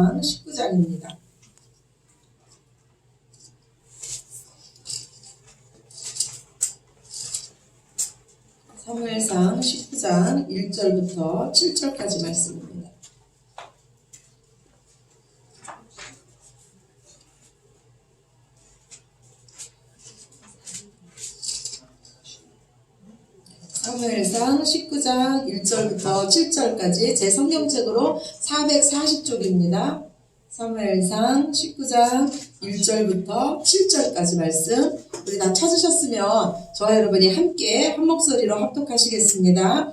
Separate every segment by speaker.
Speaker 1: 사무엘상 19장입니다. 사무엘상 19장 1절부터 7절까지 말씀입니다. 사무엘상 19장 1절부터 7절까지 제 성경책으로 440쪽입니다. 사무엘상 19장 1절부터 7절까지 말씀 우리 다 찾으셨으면 저와 여러분이 함께 한 목소리로 합독하시겠습니다.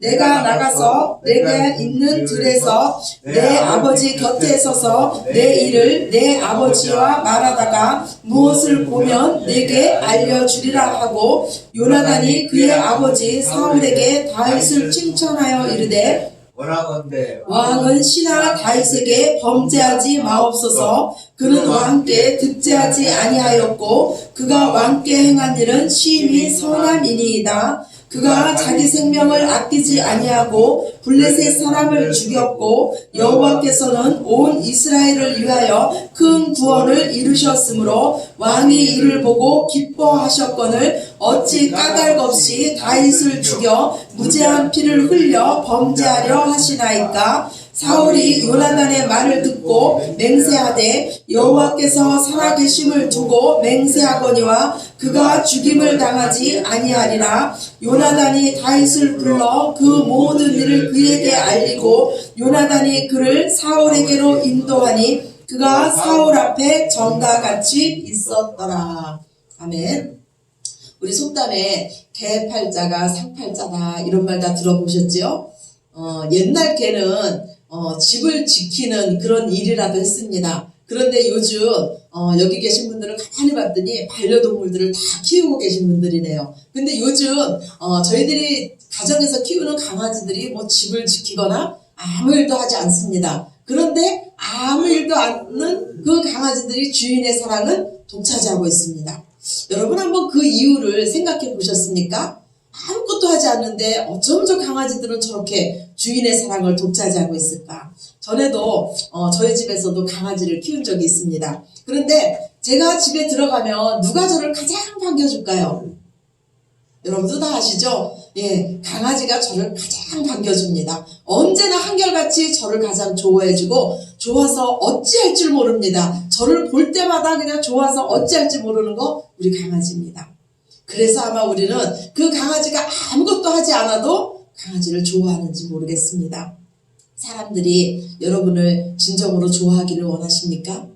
Speaker 1: 내가 나가서 내게 있는 들에서 내 아버지 곁에 서서 내 일을 내 아버지와 말하다가 무엇을 보면 내게 알려주리라 하고 요나단이 그의 아버지 사울에게 다윗을 칭찬하여 이르되
Speaker 2: 원하건대
Speaker 1: 왕은 신하 다윗에게 범죄하지 마옵소서. 그는 왕께 득죄하지 아니하였고 그가 왕께 행한 일은 심히 선함이니이다 그가 자기 생명을 아끼지 아니하고 블레셋 사람을 죽였고 여호와께서는 온 이스라엘을 위하여 큰 구원을 이루셨으므로 왕이 이를 보고 기뻐하셨거늘 어찌 까닭 없이 다윗을 죽여 무죄한 피를 흘려 범죄하려 하시나이까 사울이 요나단의 말을 듣고 맹세하되 여호와께서 살아계심을 두고 맹세하거니와 그가 죽임을 당하지 아니하리라. 요나단이 다윗을 불러 그 모든 일을 그에게 알리고 요나단이 그를 사울에게로 인도하니 그가 사울 앞에 정과 같이 있었더라. 아멘. 우리 속담에 개팔자가 상팔자다 이런 말 다 들어보셨지요? 어, 옛날 개는 어, 집을 지키는 그런 일이라도 했습니다. 그런데 요즘 어, 여기 계신 분들을 가만히 봤더니 반려동물들을 다 키우고 계신 분들이네요. 근데 요즘 어, 저희들이 가정에서 키우는 강아지들이 뭐 집을 지키거나 아무 일도 하지 않습니다. 그런데 아무 일도 않는 그 강아지들이 주인의 사랑은 독차지하고 있습니다. 여러분 한번 그 이유를 생각해 보셨습니까? 아무것도 하지 않는데 어쩜 저 강아지들은 저렇게 주인의 사랑을 독차지하고 있을까? 전에도 어, 저희 집에서도 강아지를 키운 적이 있습니다. 그런데 제가 집에 들어가면 누가 저를 가장 반겨줄까요? 여러분도 다 아시죠? 예, 강아지가 저를 가장 반겨줍니다. 언제나 한결같이 저를 가장 좋아해주고 좋아서 어찌할 줄 모릅니다. 저를 볼 때마다 그냥 좋아서 어찌할지 모르는 거 우리 강아지입니다. 그래서 아마 우리는 그 강아지가 아무것도 하지 않아도 강아지를 좋아하는지 모르겠습니다. 사람들이 여러분을 진정으로 좋아하기를 원하십니까?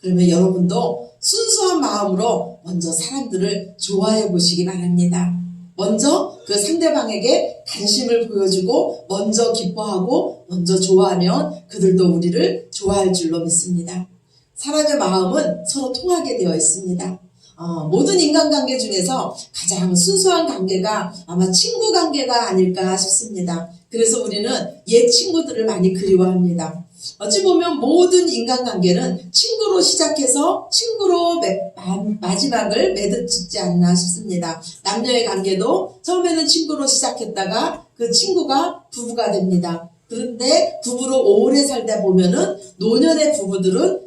Speaker 1: 그러면 여러분도 순수한 마음으로 먼저 사람들을 좋아해 보시기 바랍니다. 먼저 그 상대방에게 관심을 보여주고 먼저 기뻐하고 먼저 좋아하면 그들도 우리를 좋아할 줄로 믿습니다. 사람의 마음은 서로 통하게 되어 있습니다. 어, 모든 인간관계 중에서 가장 순수한 관계가 아마 친구 관계가 아닐까 싶습니다. 그래서 우리는 옛 친구들을 많이 그리워합니다. 어찌 보면 모든 인간관계는 친구로 시작해서 친구로 매- 마- 마지막을 맺어지지 않나 싶습니다. 남녀의 관계도 처음에는 친구로 시작했다가 그 친구가 부부가 됩니다. 그런데 부부로 오래 살다 보면은 노년의 부부들은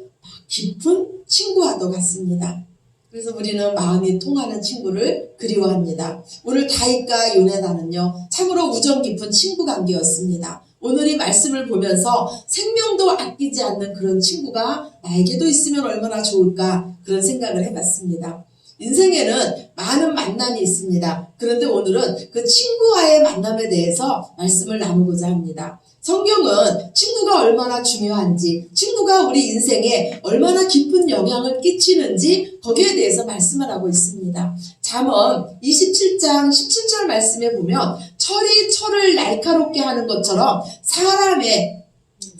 Speaker 1: 깊은 친구와도 같습니다. 그래서 우리는 마음이 통하는 친구를 그리워합니다. 오늘 다윗과 요나단은요 참으로 우정 깊은 친구 관계였습니다. 오늘 이 말씀을 보면서 생명도 아끼지 않는 그런 친구가 나에게도 있으면 얼마나 좋을까 그런 생각을 해봤습니다. 인생에는 많은 만남이 있습니다. 그런데 오늘은 그 친구와의 만남에 대해서 말씀을 나누고자 합니다. 성경은 친구가 얼마나 중요한지, 친구가 우리 인생에 얼마나 깊은 영향을 끼치는지 거기에 대해서 말씀을 하고 있습니다. 잠언 27장 17절 말씀에 보면 철이 철을 날카롭게 하는 것처럼 사람의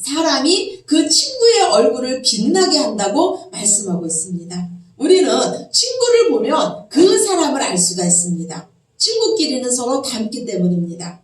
Speaker 1: 사람이 그 친구의 얼굴을 빛나게 한다고 말씀하고 있습니다. 우리는 친구를 보면 그 사람을 알 수가 있습니다. 친구끼리는 서로 닮기 때문입니다.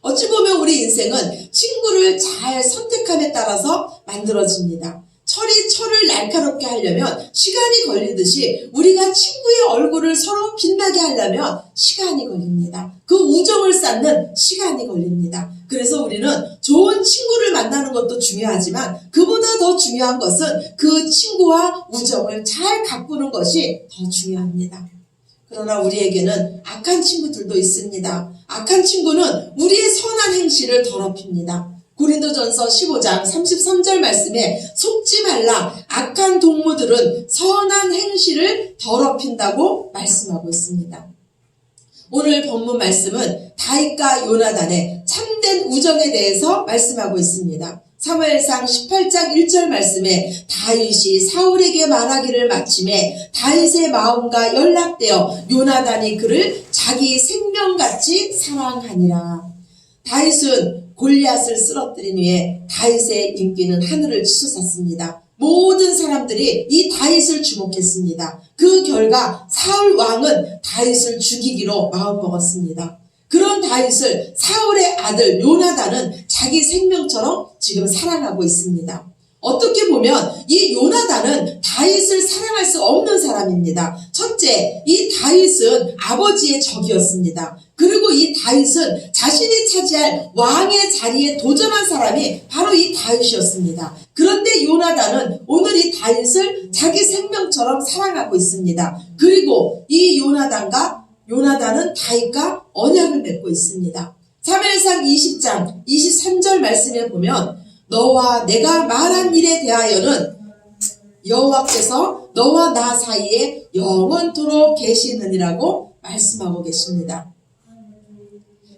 Speaker 1: 어찌 보면 우리 인생은 친구를 잘 선택함에 따라서 만들어집니다. 철이 철을 날카롭게 하려면 시간이 걸리듯이 우리가 친구의 얼굴을 서로 빛나게 하려면 시간이 걸립니다. 그 우정을 쌓는 시간이 걸립니다. 그래서 우리는 좋은 친구를 만나는 것도 중요하지만 그보다 더 중요한 것은 그 친구와 우정을 잘 가꾸는 것이 더 중요합니다. 그러나 우리에게는 악한 친구들도 있습니다. 악한 친구는 우리의 선한 행실을 더럽힙니다. 고린도전서 15장 33절 말씀에 속지 말라 악한 동무들은 선한 행실을 더럽힌다고 말씀하고 있습니다. 오늘 본문 말씀은 다윗과 요나단의 참된 우정에 대해서 말씀하고 있습니다. 사무엘상 18장 1절 말씀에 다윗이 사울에게 말하기를 마침에 다윗의 마음과 연락되어 요나단이 그를 자기 생명같이 사랑하니라. 다윗은 골리앗을 쓰러뜨린 후에 다윗의 인기는 하늘을 치솟았습니다. 모든 사람들이 이 다윗을 주목했습니다. 그 결과 사울 왕은 다윗을 죽이기로 마음먹었습니다. 그런 다윗을 사울의 아들 요나단은 자기 생명처럼 지금 사랑하고 있습니다. 어떻게 보면 이 요나단은 다윗을 사랑할 수 없는 사람입니다. 첫째, 이 다윗은 아버지의 적이었습니다. 그리고 이 다윗은 자신이 차지할 왕의 자리에 도전한 사람이 바로 이 다윗이었습니다. 그런데 요나단은 오늘 이 다윗을 자기 생명처럼 사랑하고 있습니다. 그리고 이 요나단과 요나단은 다윗과 언약을 맺고 있습니다. 3일상 20장 23절 말씀에 보면 너와 내가 말한 일에 대하여는 여호와께서 너와 나 사이에 영원토록 계시느니라고 말씀하고 계십니다.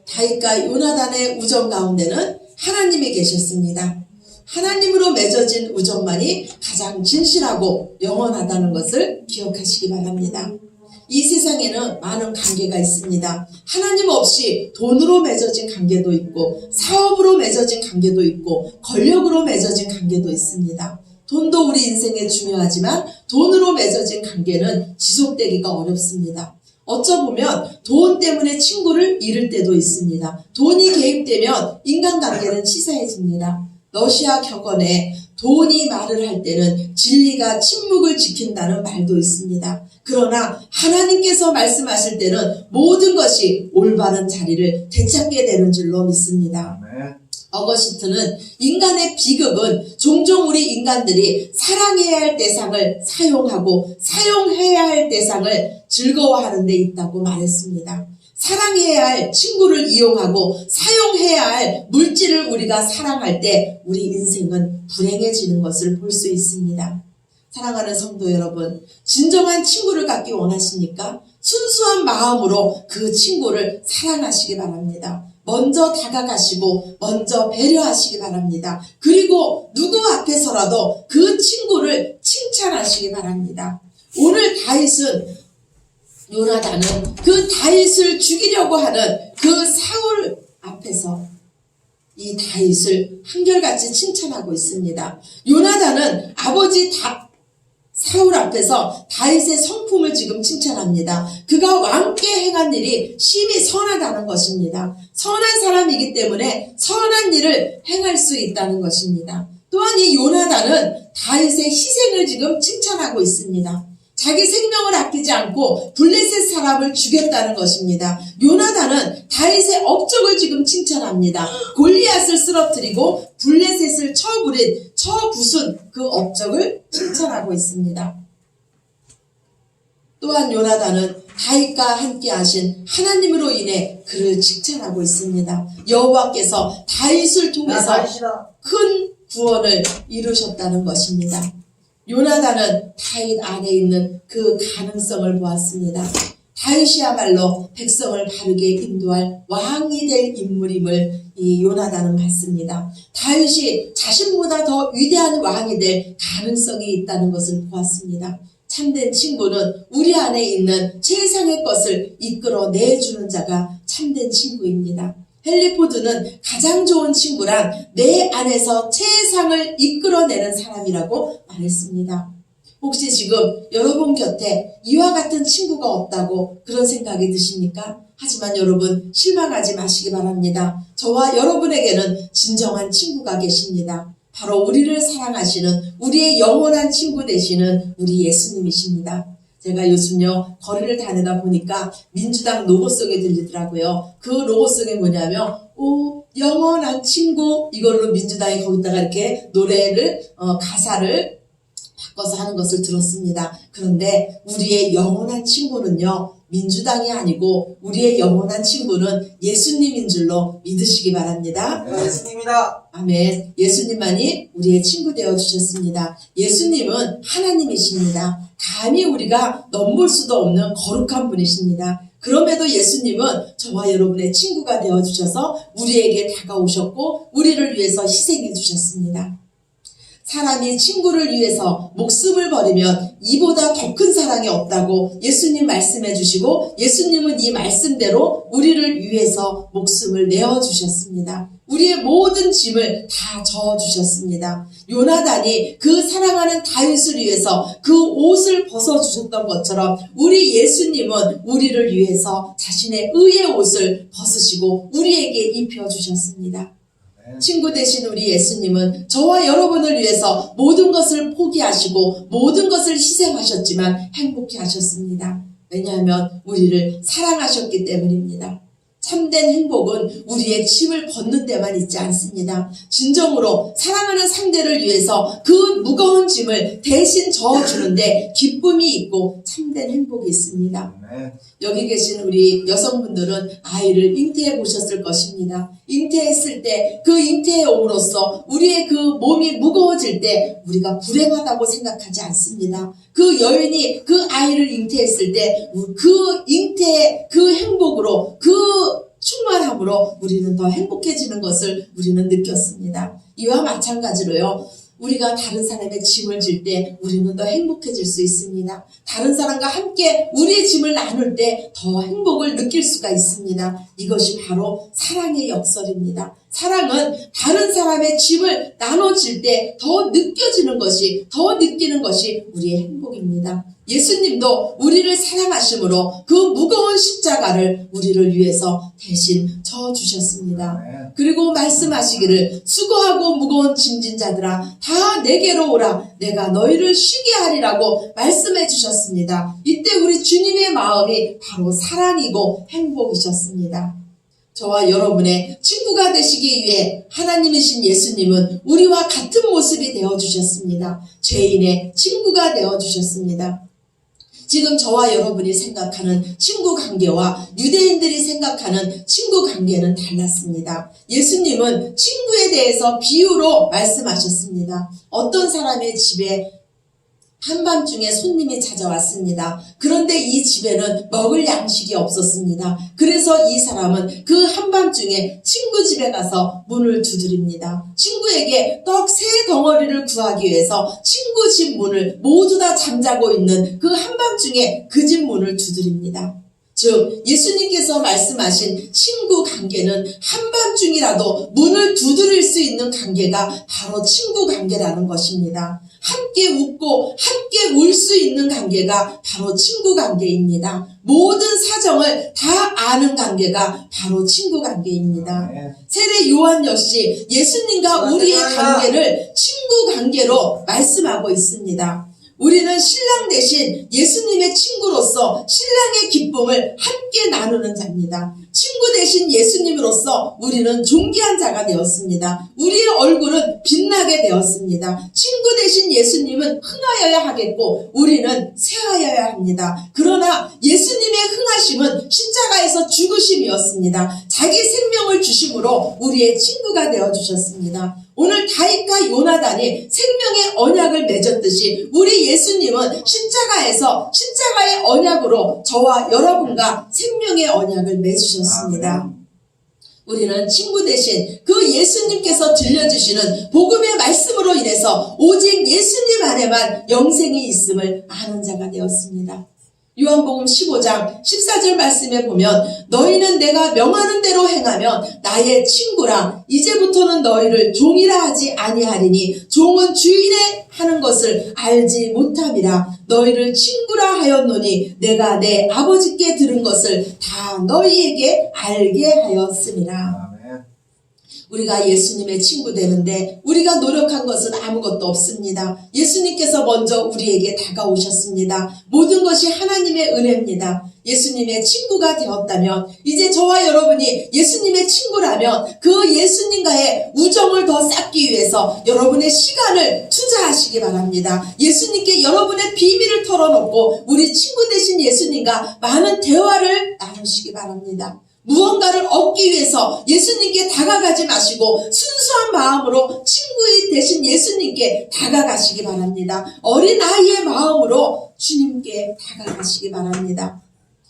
Speaker 1: 다윗과 요나단의 우정 가운데는 하나님이 계셨습니다. 하나님으로 맺어진 우정만이 가장 진실하고 영원하다는 것을 기억하시기 바랍니다. 이 세상에는 많은 관계가 있습니다. 하나님 없이 돈으로 맺어진 관계도 있고, 사업으로 맺어진 관계도 있고, 권력으로 맺어진 관계도 있습니다. 돈도 우리 인생에 중요하지만 돈으로 맺어진 관계는 지속되기가 어렵습니다. 어쩌보면 돈 때문에 친구를 잃을 때도 있습니다. 돈이 개입되면 인간관계는 치사해집니다. 러시아 격언에 돈이 말을 할 때는 진리가 침묵을 지킨다는 말도 있습니다. 그러나 하나님께서 말씀하실 때는 모든 것이 올바른 자리를 되찾게 되는 줄로 믿습니다. 어거시트는 인간의 비극은 종종 우리 인간들이 사랑해야 할 대상을 사용하고 사용해야 할 대상을 즐거워하는 데 있다고 말했습니다. 사랑해야 할 친구를 이용하고 사용해야 할 물질을 우리가 사랑할 때 우리 인생은 불행해지는 것을 볼 수 있습니다. 사랑하는 성도 여러분, 진정한 친구를 갖기 원하십니까? 순수한 마음으로 그 친구를 사랑하시기 바랍니다. 먼저 다가가시고 먼저 배려하시기 바랍니다. 그리고 누구 앞에서라도 그 친구를 칭찬하시기 바랍니다. 오늘 다윗은 요나단은 그 다윗을 죽이려고 하는 그 사울 앞에서 이 다윗을 한결같이 칭찬하고 있습니다. 요나단은 아버지 다 사울 앞에서 다윗의 성품을 지금 칭찬합니다. 그가 왕께 행한 일이 심히 선하다는 것입니다. 선한 사람이기 때문에 선한 일을 행할 수 있다는 것입니다. 또한 이 요나단은 다윗의 희생을 지금 칭찬하고 있습니다. 자기 생명을 아끼지 않고 블레셋 사람을 죽였다는 것입니다. 요나단은 다윗의 업적을 지금 칭찬합니다. 골리앗을 쓰러뜨리고 블레셋을 쳐부린 쳐부순 그 업적을 칭찬하고 있습니다. 또한 요나단은 다윗과 함께 하신 하나님으로 인해 그를 칭찬하고 있습니다. 여호와께서 다윗을 통해서 큰 구원을 이루셨다는 것입니다. 요나단은 다윗 안에 있는 그 가능성을 보았습니다. 다윗이야말로 백성을 바르게 인도할 왕이 될 인물임을 이 요나단은 봤습니다. 다윗이 자신보다 더 위대한 왕이 될 가능성이 있다는 것을 보았습니다. 참된 친구는 우리 안에 있는 최상의 것을 이끌어 내주는 자가 참된 친구입니다. 헨리 포드는 가장 좋은 친구란 내 안에서 최상을 이끌어내는 사람이라고 말했습니다. 혹시 지금 여러분 곁에 이와 같은 친구가 없다고 그런 생각이 드십니까? 하지만 여러분 실망하지 마시기 바랍니다. 저와 여러분에게는 진정한 친구가 계십니다. 바로 우리를 사랑하시는 우리의 영원한 친구 되시는 우리 예수님이십니다. 제가 요즘요 거리를 다니다 보니까 민주당 로고송이 들리더라고요. 그 로고송이 뭐냐면 오 영원한 친구 이걸로 민주당이 거기다가 이렇게 노래를 어, 가사를 바꿔서 하는 것을 들었습니다. 그런데 우리의 영원한 친구는요, 민주당이 아니고 우리의 영원한 친구는 예수님인 줄로 믿으시기 바랍니다.
Speaker 2: 네, 예수님이다.
Speaker 1: 아멘. 예수님만이 우리의 친구 되어 주셨습니다. 예수님은 하나님이십니다. 감히 우리가 넘볼 수도 없는 거룩한 분이십니다. 그럼에도 예수님은 저와 여러분의 친구가 되어 주셔서 우리에게 다가오셨고 우리를 위해서 희생해 주셨습니다. 사람이 친구를 위해서 목숨을 버리면 이보다 더 큰 사랑이 없다고 예수님 말씀해 주시고 예수님은 이 말씀대로 우리를 위해서 목숨을 내어 주셨습니다. 우리의 모든 짐을 다 저어 주셨습니다. 요나단이 그 사랑하는 다윗을 위해서 그 옷을 벗어 주셨던 것처럼 우리 예수님은 우리를 위해서 자신의 의의 옷을 벗으시고 우리에게 입혀 주셨습니다. 친구 되신 우리 예수님은 저와 여러분을 위해서 모든 것을 포기하시고 모든 것을 희생하셨지만 행복해 하셨습니다. 왜냐하면 우리를 사랑하셨기 때문입니다. 참된 행복은 우리의 짐을 벗는 데만 있지 않습니다. 진정으로 사랑하는 상대를 위해서 그 무거운 짐을 대신 저어주는데 기쁨이 있고 참된 행복이 있습니다.
Speaker 2: 네.
Speaker 1: 여기 계신 우리 여성분들은 아이를 잉태해 보셨을 것입니다. 잉태했을 때 그 잉태해 옴으로써 우리의 그 몸이 무거워질 때 우리가 불행하다고 생각하지 않습니다. 그 여인이 그 아이를 잉태했을 때 그 잉태의 그 행복으로 그 충만함으로 우리는 더 행복해지는 것을 우리는 느꼈습니다. 이와 마찬가지로요. 우리가 다른 사람의 짐을 질 때 우리는 더 행복해질 수 있습니다. 다른 사람과 함께 우리의 짐을 나눌 때 더 행복을 느낄 수가 있습니다. 이것이 바로 사랑의 역설입니다. 사랑은 다른 사람의 짐을 나눠질 때 더 느껴지는 것이, 더 느끼는 것이 우리의 행복입니다. 예수님도 우리를 사랑하심으로 그 무거운 십자가를 우리를 위해서 대신 져 주셨습니다.
Speaker 2: 네.
Speaker 1: 그리고 말씀하시기를 수고하고 무거운 짐진 자들아 다 내게로 오라 내가 너희를 쉬게 하리라고 말씀해 주셨습니다. 이때 우리 주님의 마음이 바로 사랑이고 행복이셨습니다. 저와 여러분의 친구가 되시기 위해 하나님이신 예수님은 우리와 같은 모습이 되어 주셨습니다. 죄인의 친구가 되어 주셨습니다. 지금 저와 여러분이 생각하는 친구 관계와 유대인들이 생각하는 친구 관계는 달랐습니다. 예수님은 친구에 대해서 비유로 말씀하셨습니다. 어떤 사람의 집에 한밤중에 손님이 찾아왔습니다. 그런데 이 집에는 먹을 양식이 없었습니다. 그래서 이 사람은 그 한밤중에 친구 집에 가서 문을 두드립니다. 친구에게 떡 세 덩어리를 구하기 위해서 친구 집 문을 모두 다 잠자고 있는 그 한밤중에 그 집 문을 두드립니다. 즉 예수님께서 말씀하신 친구 관계는 한밤중이라도 문을 두드릴 수 있는 관계가 바로 친구 관계라는 것입니다. 함께 웃고 함께 울 수 있는 관계가 바로 친구 관계입니다. 모든 사정을 다 아는 관계가 바로 친구 관계입니다.
Speaker 2: 네.
Speaker 1: 세례 요한 역시 예수님과 우리의 관계를 친구 관계로 말씀하고 있습니다. 우리는 신랑 대신 예수님의 친구로서 신랑의 기쁨을 함께 나누는 자입니다. 친구 대신 예수님으로서 우리는 존귀한 자가 되었습니다. 우리의 얼굴은 빛나게 되었습니다. 친구 대신 예수님은 흥하여야 하겠고 우리는 새하여야 합니다. 그러나 예수님의 흥하심은 십자가에서 죽으심이었습니다. 자기 생명을 주심으로 우리의 친구가 되어 주셨습니다. 오늘 다윗과 요나단이 생명의 언약을 맺었듯이 우리 예수님은 십자가에서 십자가의 언약으로 저와 여러분과 생명의 언약을 맺으셨습니다. 우리는 친구 대신 그 예수님께서 들려주시는 복음의 말씀으로 인해서 오직 예수님 안에만 영생이 있음을 아는 자가 되었습니다. 요한복음 15장 14절 말씀에 보면 너희는 내가 명하는 대로 행하면 나의 친구라 이제부터는 너희를 종이라 하지 아니하리니 종은 주인의 하는 것을 알지 못함이라 너희를 친구라 하였노니 내가 내 아버지께 들은 것을 다 너희에게 알게
Speaker 2: 아멘.
Speaker 1: 우리가 예수님의 친구 되는데 우리가 노력한 것은 아무것도 없습니다. 예수님께서 먼저 우리에게 다가오셨습니다. 모든 것이 하나님의 은혜입니다. 예수님의 친구가 되었다면 이제 저와 여러분이 예수님의 친구라면 그 예수님과의 우정을 더 쌓기 위해서 여러분의 시간을 투자하시기 바랍니다. 예수님께 여러분의 비밀을 털어놓고 우리 친구 되신 예수님과 많은 대화를 나누시기 바랍니다. 무언가를 얻기 위해서 예수님께 다가가지 마시고 순수한 마음으로 친구이 되신 예수님께 다가가시기 바랍니다. 어린 아이의 마음으로 주님께 다가가시기 바랍니다.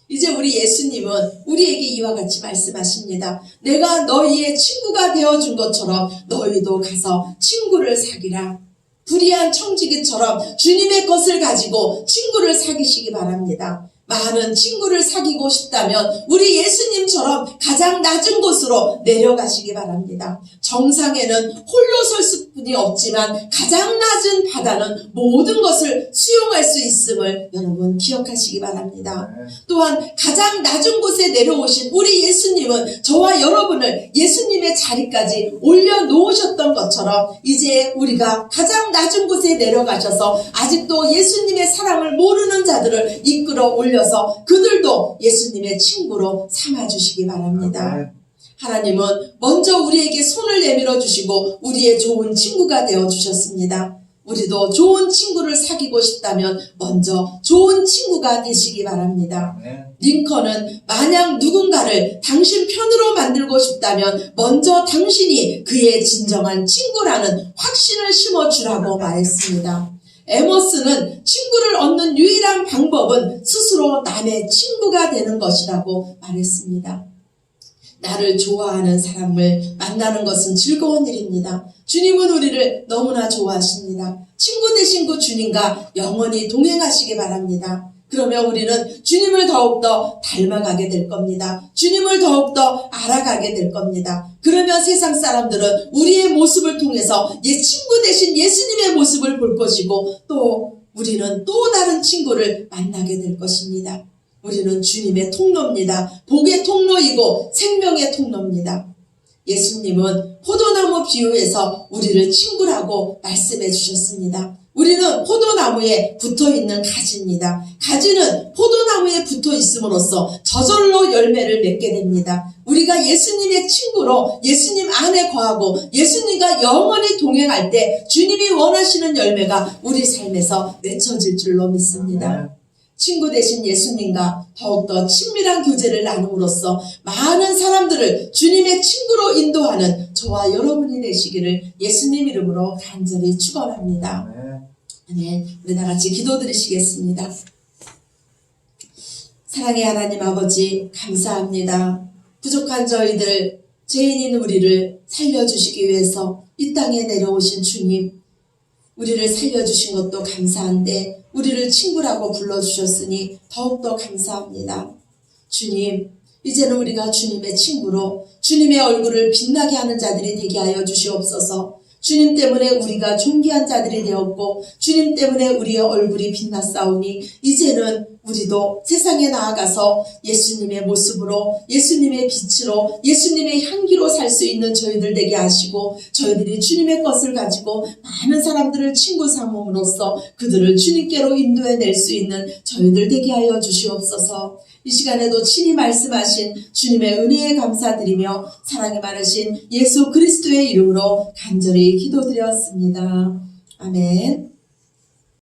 Speaker 1: 이제 우리 예수님은 우리에게 이와 같이 말씀하십니다. 내가 너희의 친구가 되어준 것처럼 너희도 가서 친구를 사귀라. 불의한 청지기처럼 주님의 것을 가지고 친구를 사귀시기 바랍니다. 많은 친구를 사귀고 싶다면 우리 예수님처럼 가장 낮은 곳으로 내려가시기 바랍니다. 정상에는 홀로 설 수뿐이 없지만 가장 낮은 바다는 모든 것을 수용할 수 있음을 여러분 기억하시기 바랍니다.
Speaker 2: 아멘.
Speaker 1: 또한 가장 낮은 곳에 내려오신 우리 예수님은 저와 여러분을 예수님의 자리까지 올려놓으셨던 것처럼 이제 우리가 가장 낮은 곳에 내려가셔서 아직도 예수님의 사랑을 모르는 자들을 이끌어 올려 서 그들도 예수님의 친구로 삼아주시기 바랍니다. 하나님은 먼저 우리에게 손을 내밀어 주시고 우리의 좋은 친구가 되어 주셨습니다. 우리도 좋은 친구를 사귀고 싶다면 먼저 좋은 친구가 되시기 바랍니다.
Speaker 2: 아멘.
Speaker 1: 링컨은 만약 누군가를 당신 편으로 만들고 싶다면 먼저 당신이 그의 진정한 친구라는 확신을 심어주라고 말했습니다. 에머스는 친구를 얻는 유일한 방법은 스스로 남의 친구가 되는 것이라고 말했습니다. 나를 좋아하는 사람을 만나는 것은 즐거운 일입니다. 주님은 우리를 너무나 좋아하십니다. 친구 되신 그 주님과 영원히 동행하시기 바랍니다. 그러면 우리는 주님을 더욱더 닮아가게 될 겁니다. 주님을 더욱더 알아가게 될 겁니다. 그러면 세상 사람들은 우리의 모습을 통해서 예 친구 대신 예수님의 모습을 볼 것이고 또 우리는 또 다른 친구를 만나게 될 것입니다. 우리는 주님의 통로입니다. 복의 통로이고 생명의 통로입니다. 예수님은 포도나무 비유에서 우리를 친구라고 말씀해 주셨습니다. 우리는 포도나무에 붙어 있는 가지입니다. 가지는 포도나무에 붙어 있음으로써 저절로 열매를 맺게 됩니다. 우리가 예수님의 친구로 예수님 안에 거하고 예수님과 영원히 동행할 때 주님이 원하시는 열매가 우리 삶에서 맺혀질 줄로 믿습니다. 친구 대신 예수님과 더욱더 친밀한 교제를 나눔으로써 많은 사람들을 주님의 친구로 인도하는 저와 여러분이 되시기를 예수님 이름으로 간절히 축원합니다. 아멘. 우리 다 같이 기도 드리시겠습니다. 사랑의 하나님 아버지 감사합니다. 부족한 저희들 죄인인 우리를 살려주시기 위해서 이 땅에 내려오신 주님 우리를 살려주신 것도 감사한데 우리를 친구라고 불러주셨으니 더욱더 감사합니다. 주님 이제는 우리가 주님의 친구로 주님의 얼굴을 빛나게 하는 자들이 되게 하여 주시옵소서. 주님 때문에 우리가 존귀한 자들이 되었고 주님 때문에 우리의 얼굴이 빛났사오니 이제는 우리도 세상에 나아가서 예수님의 모습으로 예수님의 빛으로 예수님의 향기로 살 수 있는 저희들 되게 하시고 저희들이 주님의 것을 가지고 많은 사람들을 친구 삼음으로써 그들을 주님께로 인도해 낼 수 있는 저희들 되게 하여 주시옵소서. 이 시간에도 친히 말씀하신 주님의 은혜에 감사드리며 사랑이 많으신 예수 그리스도의 이름으로 간절히 기도드렸습니다. 아멘.